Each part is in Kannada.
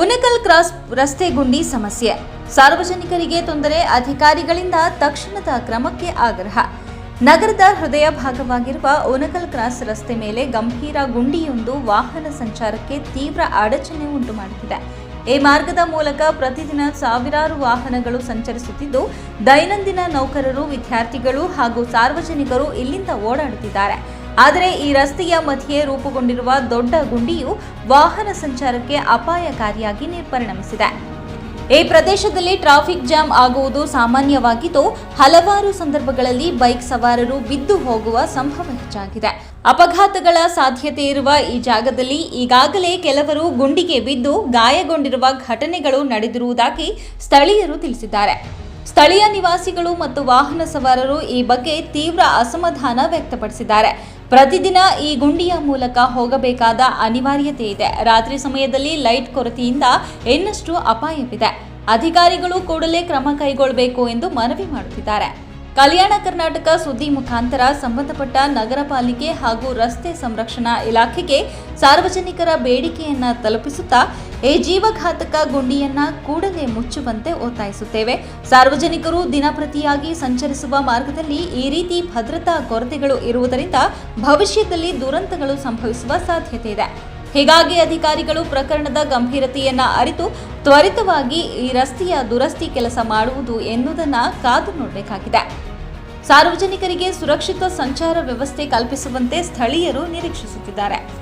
ಉನಕಲ್ ಕ್ರಾಸ್ ರಸ್ತೆ ಗುಂಡಿ ಸಮಸ್ಯೆ. ಸಾರ್ವಜನಿಕರಿಗೆ ತೊಂದರೆ, ಅಧಿಕಾರಿಗಳಿಂದ ತಕ್ಷಣದ ಕ್ರಮಕ್ಕೆ ಆಗ್ರಹ. ನಗರದ ಹೃದಯ ಭಾಗವಾಗಿರುವ ಉನಕಲ್ ಕ್ರಾಸ್ ರಸ್ತೆ ಮೇಲೆ ಗಂಭೀರ ಗುಂಡಿಯೊಂದು ವಾಹನ ಸಂಚಾರಕ್ಕೆ ತೀವ್ರ ಅಡಚಣೆ ಉಂಟು ಮಾಡುತ್ತಿದೆ ಈ ಮಾರ್ಗದ ಮೂಲಕ ಪ್ರತಿದಿನ ಸಾವಿರಾರು ವಾಹನಗಳು ಸಂಚರಿಸುತ್ತಿದ್ದು, ದೈನಂದಿನ ನೌಕರರು, ವಿದ್ಯಾರ್ಥಿಗಳು ಹಾಗೂ ಸಾರ್ವಜನಿಕರು ಇಲ್ಲಿಂದ ಓಡಾಡುತ್ತಿದ್ದಾರೆ. ಆದರೆ ಈ ರಸ್ತೆಯ ಮಧ್ಯೆ ರೂಪುಗೊಂಡಿರುವ ದೊಡ್ಡ ಗುಂಡಿಯು ವಾಹನ ಸಂಚಾರಕ್ಕೆ ಅಪಾಯಕಾರಿಯಾಗಿ ಪರಿಣಮಿಸಿದೆ ಈ ಪ್ರದೇಶದಲ್ಲಿ ಟ್ರಾಫಿಕ್ ಜಾಮ್ ಆಗುವುದು ಸಾಮಾನ್ಯವಾಗಿದ್ದು, ಹಲವಾರು ಸಂದರ್ಭಗಳಲ್ಲಿ ಬೈಕ್ ಸವಾರರು ಬಿದ್ದು ಹೋಗುವ ಸಂಭವ ಹೆಚ್ಚಾಗಿದೆ. ಅಪಘಾತಗಳ ಸಾಧ್ಯತೆ ಇರುವ ಈ ಜಾಗದಲ್ಲಿ ಈಗಾಗಲೇ ಕೆಲವರು ಗುಂಡಿಗೆ ಬಿದ್ದು ಗಾಯಗೊಂಡಿರುವ ಘಟನೆಗಳು ನಡೆದಿರುವುದಾಗಿ ಸ್ಥಳೀಯರು ತಿಳಿಸಿದ್ದಾರೆ. ಸ್ಥಳೀಯ ನಿವಾಸಿಗಳು ಮತ್ತು ವಾಹನ ಸವಾರರು ಈ ಬಗ್ಗೆ ತೀವ್ರ ಅಸಮಾಧಾನ ವ್ಯಕ್ತಪಡಿಸಿದ್ದಾರೆ. ಪ್ರತಿದಿನ ಈ ಗುಂಡಿಯ ಮೂಲಕ ಹೋಗಬೇಕಾದ ಅನಿವಾರ್ಯತೆ ಇದೆ. ರಾತ್ರಿ ಸಮಯದಲ್ಲಿ ಲೈಟ್ ಕೊರತೆಯಿಂದ ಇನ್ನಷ್ಟು ಅಪಾಯವಿದೆ. ಅಧಿಕಾರಿಗಳು ಕೂಡಲೇ ಕ್ರಮ ಕೈಗೊಳ್ಳಬೇಕು ಎಂದು ಮನವಿ ಮಾಡುತ್ತಿದ್ದಾರೆ. ಕಲ್ಯಾಣ ಕರ್ನಾಟಕ ಸುದ್ದಿ ಮುಖಾಂತರ ಸಂಬಂಧಪಟ್ಟ ನಗರ ಪಾಲಿಕೆ ಹಾಗೂ ರಸ್ತೆ ಸಂರಕ್ಷಣಾ ಇಲಾಖೆಗೆ ಸಾರ್ವಜನಿಕರ ಬೇಡಿಕೆಯನ್ನ ತಲುಪಿಸುತ್ತಾ ಈ ಜೀವಘಾತಕ ಗುಂಡಿಯನ್ನ ಕೂಡಲೇ ಮುಚ್ಚುವಂತೆ ಒತ್ತಾಯಿಸುತ್ತೇವೆ. ಸಾರ್ವಜನಿಕರು ದಿನಪ್ರತಿಯಾಗಿ ಸಂಚರಿಸುವ ಮಾರ್ಗದಲ್ಲಿ ಈ ರೀತಿ ಭದ್ರತಾ ಕೊರತೆಗಳು ಇರುವುದರಿಂದ ಭವಿಷ್ಯದಲ್ಲಿ ದುರಂತಗಳು ಸಂಭವಿಸುವ ಸಾಧ್ಯತೆ ಇದೆ. ಹೀಗಾಗಿ ಅಧಿಕಾರಿಗಳು ಪ್ರಕರಣದ ಗಂಭೀರತೆಯನ್ನ ಅರಿತು ತ್ವರಿತವಾಗಿ ಈ ರಸ್ತೆಯ ದುರಸ್ತಿ ಕೆಲಸ ಮಾಡುವುದು ಎನ್ನುವುದನ್ನ ಕಾದು ನೋಡಬೇಕಾಗಿದೆ. ಸಾರ್ವಜನಿಕರಿಗೆ ಸುರಕ್ಷಿತ ಸಂಚಾರ ವ್ಯವಸ್ಥೆ ಕಲ್ಪಿಸುವಂತೆ ಸ್ಥಳೀಯರು ನಿರೀಕ್ಷಿಸುತ್ತಿದ್ದಾರೆ.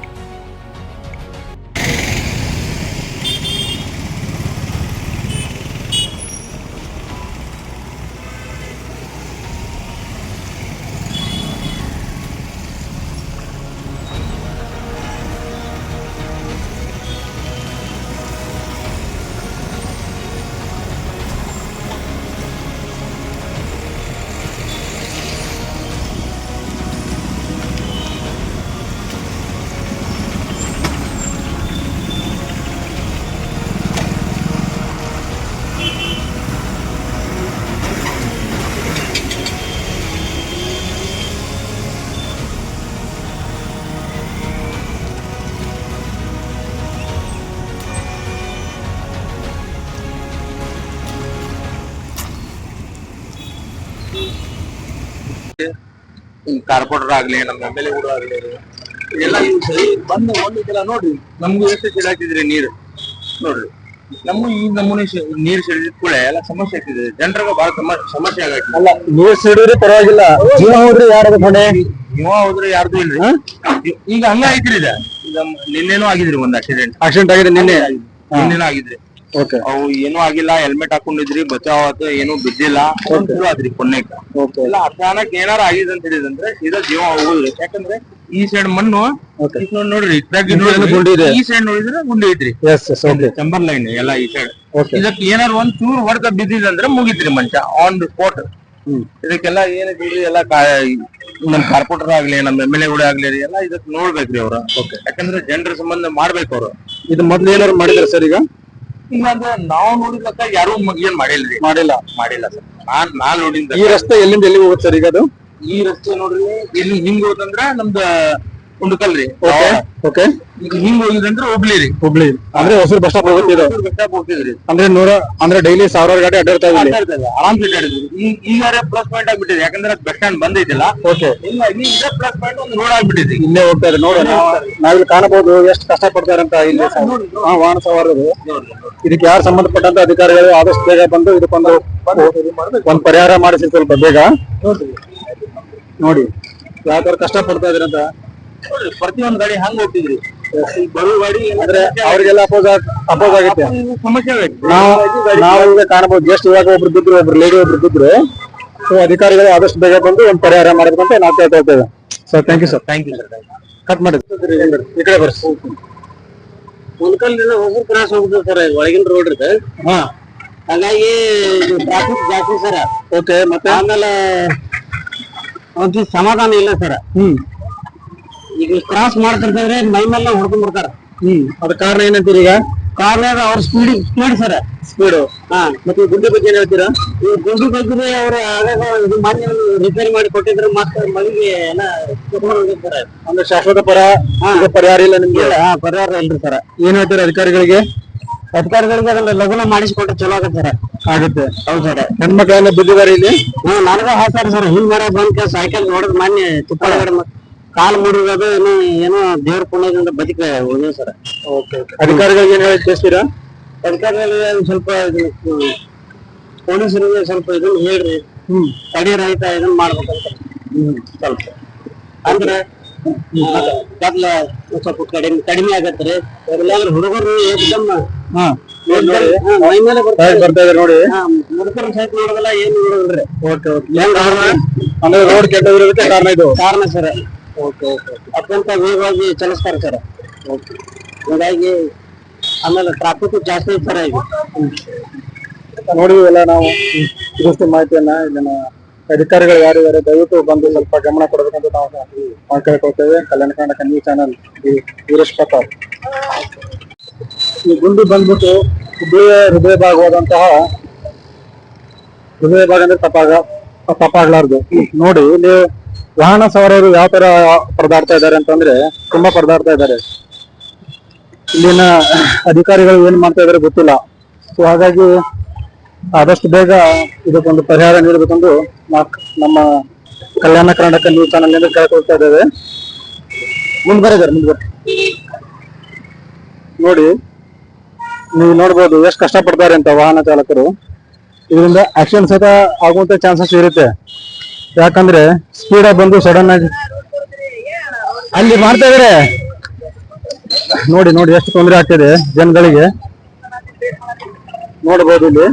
ಕಾರ್ಪೊರೇಟರ್ ಆಗ್ಲಿ ನಮ್ಮ ಎಂ ಎಲ್ ಎ ಆಗ್ಲಿ ಎಲ್ಲ ಸರಿ ಬಂದು ಒಂದು ಸಲ ನೋಡ್ರಿ ನಮ್ಗೂ ಎಷ್ಟು ಸಿಡಾಕಿದ್ರಿ ನೀರು. ನೋಡ್ರಿ ನಮ್ಮ ಈ ನಮೂನೆ ನೀರ್ ಸಿಡಿದ ಕೂಡ ಎಲ್ಲ ಸಮಸ್ಯೆ ಆಗ್ತಿದೆ. ಜನರಿಗೆ ಬಹಳ ಸಮ- ಸಮಸ್ಯೆ ಆಗೈತಿ ಅಲ್ಲ ನೀರ್ ಸಿಡಿದ್ರೆ ಪರವಾಗಿಲ್ಲ. ಜೀವ ಹೋದ್ರೆ ಯಾರದ ಹೊಣೆ? ಜೀವ ಹೋದ್ರೆ ಯಾರ್ದು ಇಲ್ರಿ? ಈಗ ಹಂಗ ಐತ್ರಿ ಇದ ಈಗ ನಿನ್ನೆನೂ ಆಗಿದ್ರಿ ಒಂದ್ ಆಕ್ಸಿಡೆಂಟ್ ಆಕ್ಸಿಡೆಂಟ್ ಆಗಿದೆ ನಿನ್ನೆ? ನಿನ್ನೆನೂ ಆಗಿದ್ರಿ. ಅವು ಏನೂ ಆಗಿಲ್ಲ ಹೆಲ್ಮೆಟ್ ಹಾಕೊಂಡಿದ್ರಿ ಬಚಾವ್ ಏನು ಏನೂ ಬಿದ್ದಿಲ್ಲ. ಆದ್ರಿ ಕೊನೆಕ್ ಓಕೆ ಇಲ್ಲ ಅಚಾನಕ್ ಏನಾರ ಆಗಿದೆ ಅಂತ ಹೇಳಿದಂದ್ರೆ ಇದ ಜೀವ ಹೋಗುದ್ರಿ ಯಾಕಂದ್ರೆ ಈ ಸೈಡ್ ಮಣ್ಣು ನೋಡ್ರಿ ಈ ಸೈಡ್ ನೋಡಿದ್ರೆ ಗುಂಡಿ ಐತ್ರಿ. ಚಂಬರ್ ಲೈನ್ ಎಲ್ಲ ಈ ಸೈಡ್. ಇದಕ್ಕೆ ಏನಾರ ಒಂದ್ ಚೂರ್ ಹೊಡೆದ ಬಿದ್ದಿದಂದ್ರೆ ಮುಗಿತ್ರಿ ಮನುಷ್ಯ ಆನ್ ದ ಸ್ಪಾಟ್ ಇದಕ್ಕೆಲ್ಲ ಏನೈತಿ ಎಲ್ಲ ನಮ್ ಕಾರ್ಪೊರೇಟರ್ ಆಗ್ಲಿ ನಮ್ ಎಂ ಎಲ್ ಎ ಆಗ್ಲಿ ಎಲ್ಲ ಇದಕ್ ನೋಡ್ಬೇಕ್ರಿ ಅವ್ರ. ಯಾಕಂದ್ರೆ ಜನರ ಸಂಬಂಧ ಮಾಡ್ಬೇಕು ಅವ್ರು. ಇದು ಮೊದ್ಲು ಏನಾದ್ರು ಮಾಡಿದ್ರ ಸರ್ ಈಗ? ಅಂದ್ರೆ ನಾವು ಪ್ರಕಾರ ಯಾರು ಏನ್ ಮಾಡಿಲ್ರಿ ಮಾಡಿಲ್ಲ. ಮಾಡಿಲ್ಲ ಸರ್. ನಾನ್ ನಾನ್ ನೋಡಿದ ಈ ರಸ್ತೆ ಎಲ್ಲಿಂದ ಎಲ್ಲಿಗೆ ಹೋಗುತ್ತೆ ಸರ್ ಈಗ ಅದು? ಈ ರಸ್ತೆ ನೋಡ್ರಿ ಇಲ್ಲಿ ಹಿಂಗ್ ಹೋದಂದ್ರ ನಮ್ದ ಉಂಡಕಲ್ರಿ ಓಕೆ ಈಗ ಹಿಂಗ್ ಹೋಗಿದಂದ್ರ ಹುಬ್ಳಿ ರೀ. ಹುಬ್ಳಿ ಅಂದ್ರೆ ಹೊಸೂರು ಬಸ್ ಸ್ಟಾಪ್ ಹೋಗ್ತಿದ್ರೆ ಇದು. ಬೆಟ್ಟ ಹೋಗ್ತಿದ್ರಿ. ಅಂದ್ರೆ ನೂರ ಅಂದ್ರೆ ಡೈಲಿ ಸಾವಿರಾರು ಗಾಡಿ ಅಡ್ಡಾಡ್ತಾ ಇಲ್ಲಿ ಆರಾಮ್ ಅಡ್ಡಾಡಿದ್ವಿ ಈಗ ಈಗ ಪ್ಲಸ್ ಪಾಯಿಂಟ್ ಆಗ್ಬಿಟ್ಟಿದೆ. ಯಾಕಂದ್ರೆ ಬಸ್ ಸ್ಟ್ಯಾಂಡ್ ಬಂದೈತಿಲ್ಲ. ಓಕೆ ಇಲ್ಲ ಇಲ್ಲಿ ಇದೇ ಪ್ಲಸ್ ಪಾಯಿಂಟ್ ಒಂದು ರೋಡ್ ಆಗ್ಬಿಟ್ಟಿದೆ ಇಲ್ಲೇ ಹೋಗ್ತಾರೆ ಇದೆ ನೋಡಿ ನಾವು ನಾವಿಲ್ಲಿ ಕಾಣಬಹುದು ಎಷ್ಟು ಕಷ್ಟ ಪಡ್ತಾರೆ ಅಂತ ಇಲ್ಲಿ ವಾಹನ ಸವಾರರು. ಇದಕ್ಕೆ ಯಾರು ಸಂಬಂಧಪಟ್ಟಂತ ಅಧಿಕಾರಿಗಳು ಆದಷ್ಟು ಬೇಗ ಬಂದು ಇದಕ್ಕೊಂದು ಒಂದು ಪರಿಹಾರ ಮಾಡಿಸಿ ಸ್ವಲ್ಪ ಬೇಗ. ನೋಡಿ. ಯಾವ ತರ ಕಷ್ಟ ಪಡ್ತಾ ಇದ್ರಿ ಅಂತ. ನೋಡ್ರಿ, ಪ್ರತಿಯೊಂದ್ ಗಾಡಿ ಹಂಗ್ ಹೋಗ್ತಿದ್ರಿ. ಈ ಬರೋ ಗಾಡಿ ಅಂದ್ರೆ ಅವ್ರಿಗೆಲ್ಲ ಅಪೋಸ್ ಅಪೋಸ್ ಆಗುತ್ತೆ. ಸಮಸ್ಯೆ ಆಗೈತಿ ನಾವು ನಾವು ಈಗ ಕಾಣಬಹುದು. ಜಸ್ಟ್ ಇವಾಗ ಒಬ್ರು ಬಿದ್ರು ಒಬ್ರು ಲೇಡಿ ಒಬ್ರು ಬಿದ್ರು. ಸೊ ಅಧಿಕಾರಿಗಳು ಆದಷ್ಟು ಬೇಗ ಬಂದು ಒಂದು ಪರಿಹಾರ ಮಾಡಬೇಕಂತ ನಾವು ಕೇಳ್ತಾ ಇರ್ತೇವೆ sir thank you sir thank you sir cut ಮಾಡಿ ಈ ಕಡೆ ಬರ್ಸಿ ಮುನ್ಕಲ್ನಿಂದ ಹೊಸೂರು ಕ್ರಾಸ್ ಹೋಗುದು ಸರ್ ಒಳಗಿನ ರೋಡ್ ಇದೆ. ಹಾ. ಹಾಗಾಗಿ ಟ್ರಾಫಿಕ್ ಜಾಸ್ತಿ ಸರ್ ಓಕೆ ಮತ್ತೆ? ಆಮೇಲೆ ಒಂದ್ ಸಮಾಧಾನ ಇಲ್ಲ ಸರ್ ಹ್ಮ್. ಈಗ ಕ್ರಾಸ್ ಮಾಡ್ತಿರ್ತಾರೆ ಮೈ ಮೇಲೆ ಹೊಡ್ಕೊಂಡ್ ಬಿಡ್ತಾರ. ಹ್ಮ್ ಅದ ಕಾರಣ ಏನಂತೀರಿ ಈಗ? ಕಾರಣ ಅವ್ರ ಸ್ಪೀಡ್ ಸ್ಪೀಡ್ ಸರ್ ಸ್ಪೀಡ್ ಹಾ. ಮತ್ತೆ ಗುಂಡಿ ಬಗ್ಗೆ ಏನ್ ಹೇಳ್ತೀರಾ? ಈ ಗುಂಡಿ ಬಗ್ಗೆ ಅವ್ರ ಆಗಾಗ ಇದು ಮಾನ್ಯ ರಿಪೇರಿ ಮಾಡಿ ಕೊಟ್ಟಿದ್ರೆ ಮತ್ತೆ ಮಳಿಗೆ ಎಲ್ಲ ತಗೊಂಡ್ ಹೋಗಿರ್ತಾರೆ ಅಂದ್ರೆ ಶಾಶ್ವತ ಪರ ಈಗ ಪರಿಹಾರ ಇಲ್ಲ ನಿಮ್ಗೆ? ಹಾ ಪರಿಹಾರ ಇಲ್ರಿ ಸರ್ ಏನ್ ಹೇಳ್ತೀರಾ ಅಧಿಕಾರಿಗಳಿಗೆ? ಅಧಿಕಾರಿಗಳಿಗೆ ಅದನ್ನ ಲಘುನ ಮಾಡಿಸಿಕೊಟ್ರೆ ಚಲೋ ಆಗತ್ತೆ ಸರ್ ಆಗುತ್ತೆ. ಹೌದು ಸರ್ ಹೆಣ್ಮಕ್ಳೆಲ್ಲ ಬಿದ್ದಿದ್ದಾರೆ ಇಲ್ಲಿ? ಹಾ ನನಗ ಹಾಕ್ತಾರ ಸರ್ ಹಿಂಗ್ ಮಾಡೋ ಬಂದ್ ಸೈಕಲ್ ನೋಡಿದ್ ಮಾನ್ಯ ತುಪ್ಪಳಗಡೆ ಕಾಲ್ ಮುರಿದ ಏನೋ ಏನೋ ದೇವ್ರ ಪುಣ್ಯದಿಂದ ಬದುಕ ಉಳಿದ ಸರ್. ಅಧಿಕಾರಿಗಳಿಗೆ ಏನ್ ಹೇಳಿ ಕೇಳ್ತೀರಾ ಅಧಿಕಾರಿಗಳಿಗೆ ಒಂದ್ ಸ್ವಲ್ಪ ಹ್ಮ್, ಪೊಲೀಸರಿಗೆ ಸ್ವಲ್ಪ ಇದನ್ನ ಹೇಳ್ರಿ. ತಡೆ ರಹಿತ ಇದನ್ನ ಮಾಡ್ಬೇಕಂತ. ಸ್ವಲ್ಪ. ಅಂದ್ರೆ ಗದ್ಲ ಸ್ವಲ್ಪ ಕಡಿಮೆ ಕಡಿಮೆ ಆಗತ್ರಿ ಇಲ್ಲಾಂದ್ರೆ ಹುಡುಗರು ಏಕದಮ್ ಹಾ. ಹಾ, ಮೈ ಮೇಲೆ ಬರ್ತಾರೆ ಬರ್ತಾ ಇದಾರೆ ನೋಡಿ. ಮುದುಕರ ಸಹಿತ ನೋಡೋದಿಲ್ಲ ಏನು ನೋಡೋದಿಲ್ರಿ. Okay okay. ಅಂದ್ರೆ ರೋಡ್ ಕೆಟ್ಟದಿರೋದಕ್ಕೆ ಕಾರಣ ಇದು. ಕಾರಣ ಸರ್. ಅತ್ಯಂತ ವೇಗವಾಗಿ ಚಲಿಸ್ತಾರೆ ಸರ್ ಹೀಗಾಗಿ ಆಮೇಲೆ ಟ್ರಾಫಿಕ್ ಜಾಸ್ತಿ ಐತೆ ಸರ್ ಈಗ. ನೋಡಿದ್ವಿ ಎಲ್ಲ ನಾವು ಇದಷ್ಟು ಮಾಹಿತಿಯನ್ನ ಇದನ್ನ ಅಧಿಕಾರಿಗಳು ಯಾರಿದ್ದಾರೆ ದಯವಿಟ್ಟು ಬಂದು ಸ್ವಲ್ಪ ಗಮನ ಕೊಡಬೇಕಂತ ನಾವು ಕೇಳ್ಕೊಳ್ತೇವೆ. Kalyana Karnataka news channel Veeresh Pratap. ಈ ಗುಂಡಿ ಬಂದ್ಬಿಟ್ಟು ಹುಬ್ಬಳ್ಳಿಯ ಹೃದಯ ಭಾಗವಾದಂತಹ, ಹೃದಯ ಭಾಗ ಅಂದ್ರೆ ತಪ್ಪಾಗ ತಪ್ಪಾಗ್ಲಾರ್ದು ನೋಡಿ, ಇಲ್ಲಿ ವಾಹನ ಸವಾರರು ಯಾವ ತರ ಪರದಾಡ್ತಾ ಇದ್ದಾರೆ ಅಂತಂದ್ರೆ ತುಂಬಾ ಪರದಾಡ್ತಾ ಇದ್ದಾರೆ. ಇಲ್ಲಿನ ಅಧಿಕಾರಿಗಳು ಏನ್ ಮಾಡ್ತಾ ಇದಾರೆ ಗೊತ್ತಿಲ್ಲ. ಸೊ ಹಾಗಾಗಿ ಆದಷ್ಟು ಬೇಗ ಇದಕ್ಕೊಂದು ಪರಿಹಾರ ನೀಡಬೇಕೆಂದು ನಮ್ಮ ಕಲ್ಯಾಣ ಕರ್ನಾಟಕ ನ್ಯೂಸ್ ಚಾನಲ್ನಿಂದ ಕೇಳ್ಕೊಳ್ತಾ ಇದ್ದೇವೆ. ಮುಂದ್ ಸರ್ ಮುಂದ್ ಬರ್ರಿ ನೋಡಿ, ನೀವು ನೋಡ್ಬೋದು ಎಷ್ಟು ಕಷ್ಟಪಡ್ತಾರೆ ಅಂತ ವಾಹನ ಚಾಲಕರು. ಇದರಿಂದ ಆಕ್ಸಿಡೆಂಟ್ ಸಹಿತ ಆಗುವಂತ ಚಾನ್ಸಸ್ ಇರುತ್ತೆ. ಯಾಕಂದ್ರೆ ಸ್ಪೀಡ್ ಬಂದು ಸಡನ್ ಆಗಿ ಅಲ್ಲಿ ಮಾಡ್ತಾ ಇದಾರೆ. ನೋಡಿ ನೋಡಿ, ಎಷ್ಟು ತೊಂದರೆ ಆಗ್ತಿದೆ ಜನಗಳಿಗೆ. ನೋಡಬಹುದು ಇಲ್ಲಿ.